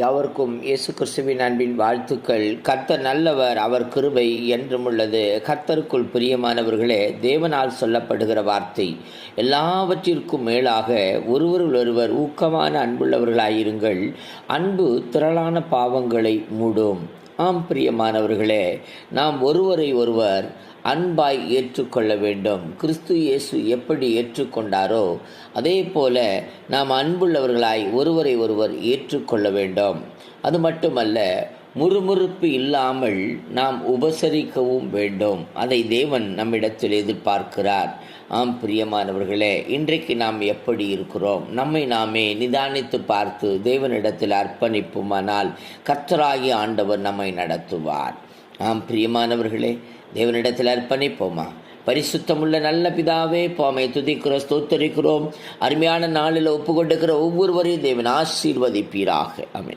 யாவருக்கும் இயேசு கிறிஸ்துவின் அன்பின் வாழ்த்துக்கள். கர்த்தர் நல்லவர் அவர் கிருபை என்றும் உள்ளது. கர்த்தருக்குள் பிரியமானவர்களே தேவனால் சொல்லப்படுகிற வார்த்தை எல்லாவற்றிற்கும் மேலாக ஒருவரில் ஒருவர் ஊக்கமான அன்புள்ளவர்களாயிருங்கள். அன்பு திரளான பாவங்களை மூடும். ஆம் பிரியமானவர்களே நாம் ஒருவரை ஒருவர் அன்பாய் ஏற்றுக்கொள்ள வேண்டும். கிறிஸ்து இயேசு எப்படி ஏற்றுக்கொண்டாரோ அதே போல நாம் அன்புள்ளவர்களாய் ஒருவரை ஒருவர் ஏற்றுக்கொள்ள வேண்டும். அது மட்டுமல்ல முறுமுறுப்பு இல்லாமல் நாம் உபசரிக்கவும் வேண்டும். அதை தேவன் நம்மிடத்தில் எதிர்பார்க்கிறார். ஆம் பிரியமானவர்களே இன்றைக்கு நாம் எப்படி இருக்கிறோம்? நம்மை நாமே நிதானித்து பார்த்து தேவனிடத்தில் அர்ப்பணிப்புமானால் கத்தராகி ஆண்டவர் நம்மை நடத்துவார். ஆம் பிரியமானவர்களே தேவனிடத்தில் அர்ப்பணிப்போமா? பரிசுத்தமுள்ள நல்ல பிதாவே போமை துதிக்கிறோம் ஸ்தோத்தரிக்கிறோம். அருமையான நாளில் ஒப்பு கொடுக்கிற ஒவ்வொருவரையும் தேவன் ஆசீர்வதிப்பீராக. அமை